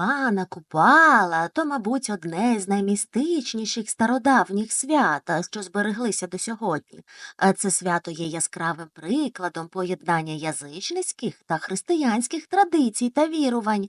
Івана Купала то, мабуть, одне з наймістичніших стародавніх свят, що збереглися до сьогодні. Це свято є яскравим прикладом поєднання язичницьких та християнських традицій та вірувань.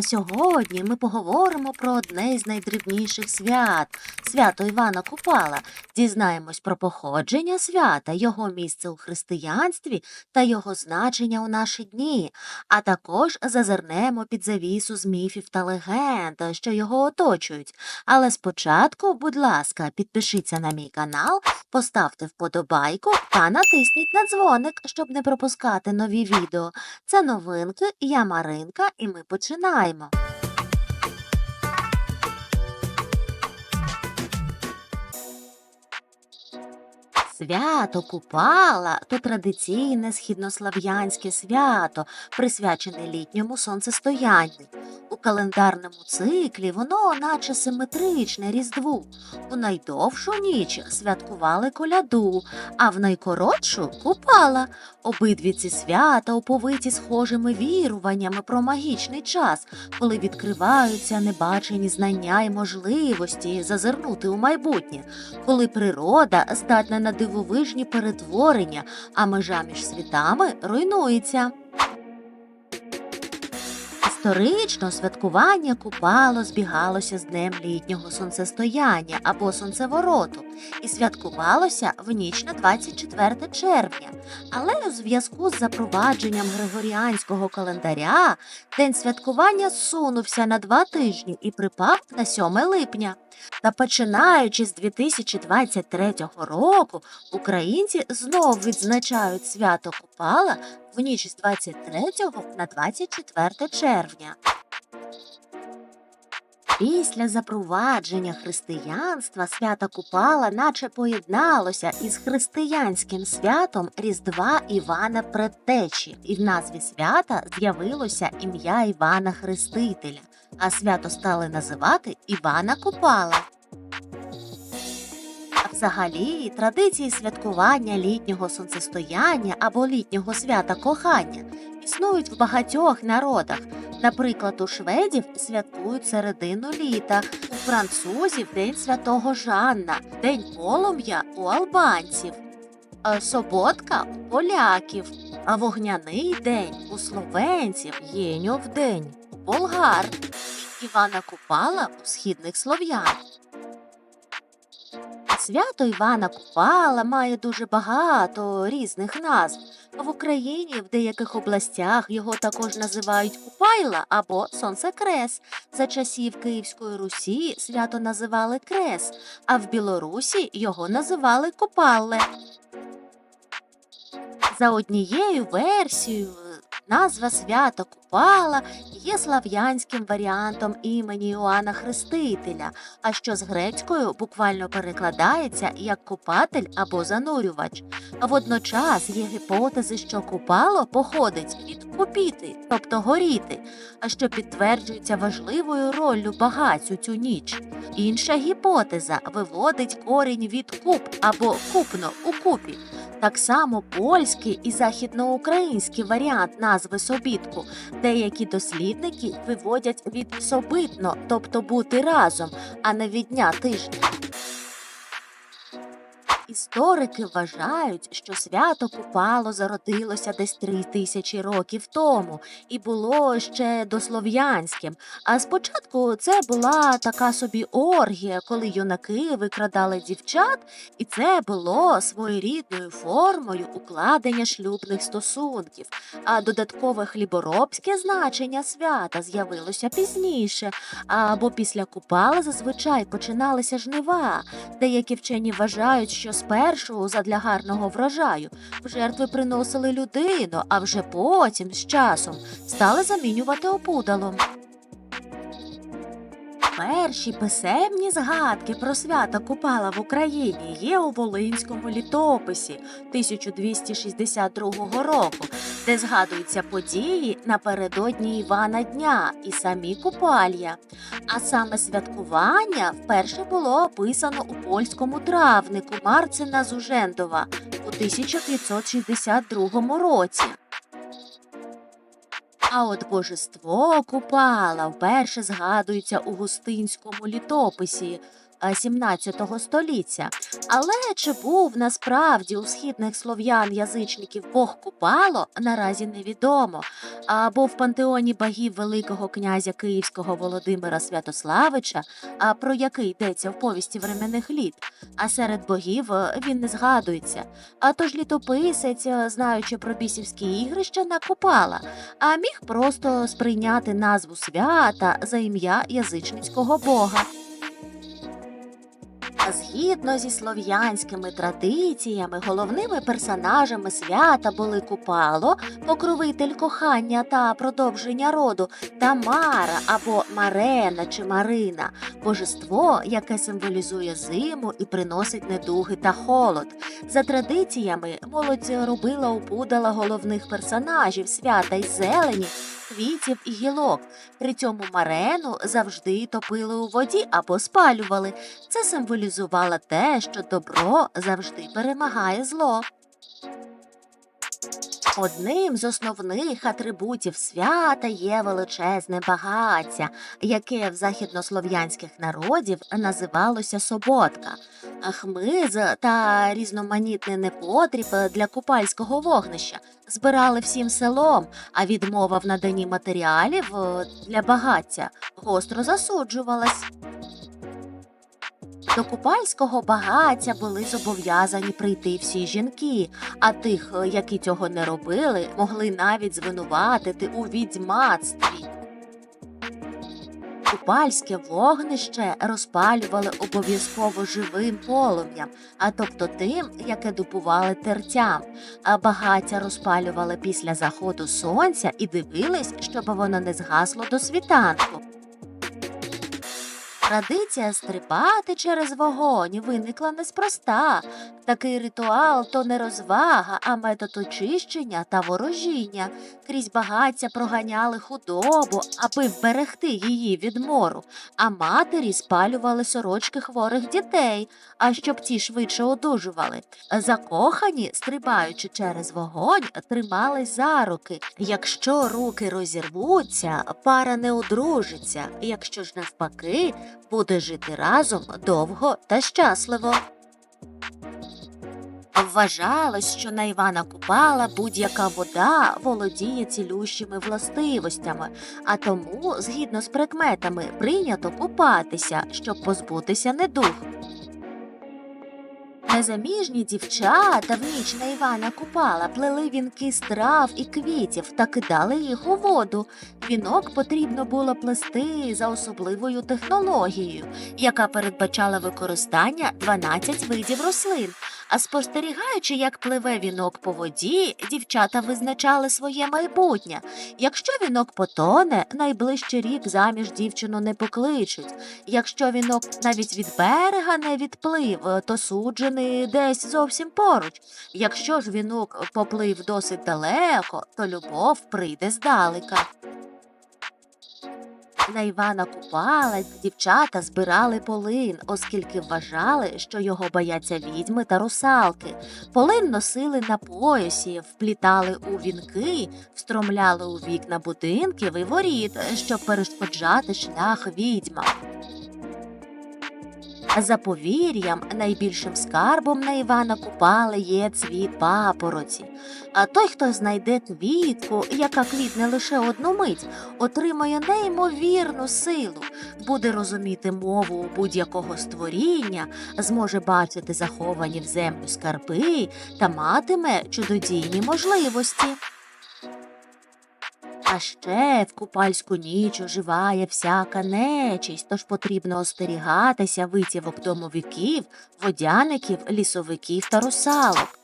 Сьогодні ми поговоримо про одне з найдрібніших свят свято Івана Купала. Дізнаємось про походження свята, його місце у християнстві та його значення у наші дні а також зазирнемо під завісу з міфів та легенд, що його оточують. Але спочатку, будь ласка, підпишіться на мій канал, поставте вподобайку та натисніть на дзвоник, щоб не пропускати нові відео. Це новинки, я Маринка, і ми починаємо. Свято Купала то традиційне східнослав'янське свято, присвячене літньому сонцестоянню. У календарному циклі воно наче симетричне різдву. У найдовшу ніч святкували коляду, а в найкоротшу купала. Обидві ці свята оповиті схожими віруваннями про магічний час, коли відкриваються небачені знання і можливості зазирнути у майбутнє, коли природа здатна на дивовижні перетворення, а межа між світами руйнується. Історично святкування Купало збігалося з днем літнього сонцестояння або сонцевороту і святкувалося в ніч на 24 червня. Але у зв'язку з запровадженням григоріанського календаря день святкування зсунувся на два тижні і припав на 7 липня. Та починаючи з 2023 року, українці знов відзначають свято Купала в ніч з 23 на 24 червня. Після запровадження християнства свято Купала наче поєдналося із християнським святом Різдва Івана Предтечі, і в назві свята з'явилося ім'я Івана Хрестителя, а свято стали називати Івана Купала. Взагалі традиції святкування літнього сонцестояння або літнього свята кохання існують в багатьох народах. Наприклад, у шведів святкують середину літа, у французів День Святого Жанна, День полум'я у албанців, Соботка у поляків, а вогняний день у словенців, Єньов день у болгар, Івана Купала у східних слов'ян. Свято Івана Купала має дуже багато різних назв. В Україні в деяких областях його також називають Купайла або Сонцекрес. За часів Київської Русі свято називали Крес, а в Білорусі його називали Купалле. За однією версією, назва свята Купала є слав'янським варіантом імені Іоанна Хрестителя, а що з грецькою буквально перекладається як купатель або занурювач. Водночас є гіпотези, що купало походить від купіти, тобто горіти, а що підтверджується важливою роллю багаць у цю ніч. Інша гіпотеза виводить корінь від куп або купно у купі. Так само польський і західноукраїнський варіант назви собітку деякі дослідники виводять від собитно, тобто бути разом, а не від дня тижня. Історики вважають, що свято Купало зародилося десь три тисячі років тому і було ще дослов'янським. А спочатку це була така собі оргія, коли юнаки викрадали дівчат, і це було своєрідною формою укладення шлюбних стосунків. А додаткове хліборобське значення свята з'явилося пізніше. Або після Купала зазвичай починалися жнива. Деякі вчені вважають, що спершу задля гарного врожаю в жертви приносили людину, а вже потім з часом стали замінювати опудалом. Перші писемні згадки про свято Купала в Україні є у Волинському літописі 1262 року, де згадуються події напередодні Івана Дня і самі Купалья. А саме святкування вперше було описано у польському травнику Марцина Зужендова у 1562 році. А от божество Купала вперше згадується у густинському літописі а, 17 століття. Але чи був насправді у східних слов'ян язичників Бог Купало, наразі невідомо. Або в пантеоні богів Великого князя Київського Володимира Святославича, а про який йдеться в повісті временних літ, а серед богів е, він не згадується. А тож літописець, е, знаючи про бісівські ігрища, накопала, а міг просто сприйняти назву свята за ім'я язичницького бога. Згідно зі слов'янськими традиціями, головними персонажами свята були Купало, покровитель кохання та продовження роду, та Мара або Марена чи Марина, божество, яке символізує зиму і приносить недуги та холод. За традиціями, молодь робила у пудала головних персонажів свята із зелені, квітів і гілок. При цьому марену завжди топили у воді або спалювали. Це символізувало те, що добро завжди перемагає зло. Одним з основних атрибутів свята є величезне багаття, яке в західнослов'янських народів називалося соботка, хмиз та різноманітний непотріб для купальського вогнища збирали всім селом, а відмова в наданні матеріалів е, для багаття гостро засуджувалась. До купальського багаття були зобов'язані прийти всі жінки, а тих, е, які цього не робили, могли навіть звинуватити у відьмацтві. Купальське вогнище розпалювали обов'язково живим полум'ям, а тобто тим, яке дупували тертям. А багаття розпалювали після заходу сонця і дивились, щоб воно не згасло до світанку. Традиція стрибати через вогонь виникла неспроста. Такий ритуал то не розвага, а метод очищення та ворожіння. Крізь багаття проганяли худобу, аби вберегти її від мору, а матері спалювали сорочки хворих дітей, а щоб ті швидше одужували. Закохані, стрибаючи через вогонь, тримались за руки. Якщо руки розірвуться, пара не одружиться, якщо ж навпаки, буде жити разом довго та щасливо. Вважалось, що на Івана Купала будь-яка вода володіє цілющими властивостями, а тому, згідно з прикметами, прийнято купатися, щоб позбутися недух. Незаміжні дівчата в ніч на Івана Купала плели вінки з трав і квітів та кидали їх у воду. Вінок потрібно було плести за особливою технологією, яка передбачала використання 12 видів рослин. А спостерігаючи, як пливе вінок по воді, дівчата визначали своє майбутнє. Якщо вінок потоне, найближчий рік заміж дівчину не покличуть. Якщо вінок навіть від берега не відплив, то суджений десь зовсім поруч. Якщо ж вінок поплив досить далеко, то любов прийде здалека. На Івана Купалець дівчата збирали полин, оскільки вважали, що його бояться відьми та русалки. Полин носили на поясі, вплітали у вінки, встромляли у вікна будинків і воріт, щоб перешкоджати шлях відьмам. За повір'ям, найбільшим скарбом на Івана Купали є цвіт папороті. А той, хто знайде квітку, яка квітне лише одну мить, отримає неймовірну силу, буде розуміти мову будь-якого створіння, зможе бачити заховані в землю скарби та матиме чудодійні можливості. А ще в купальську ніч оживає всяка нечість, тож потрібно остерігатися витівок домовиків, водяників, лісовиків та русалок.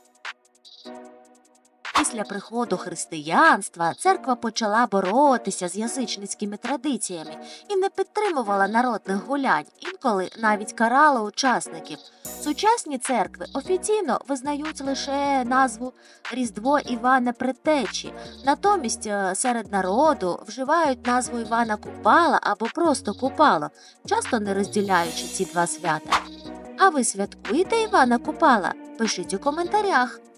Після приходу християнства церква почала боротися з язичницькими традиціями і не підтримувала народних гулянь, інколи навіть карала учасників. Сучасні церкви офіційно визнають лише назву Різдво Івана Предтечі, натомість е, серед народу вживають назву Івана Купала або просто Купало, часто не розділяючи ці два свята. А ви святкуєте Івана Купала? Пишіть у коментарях.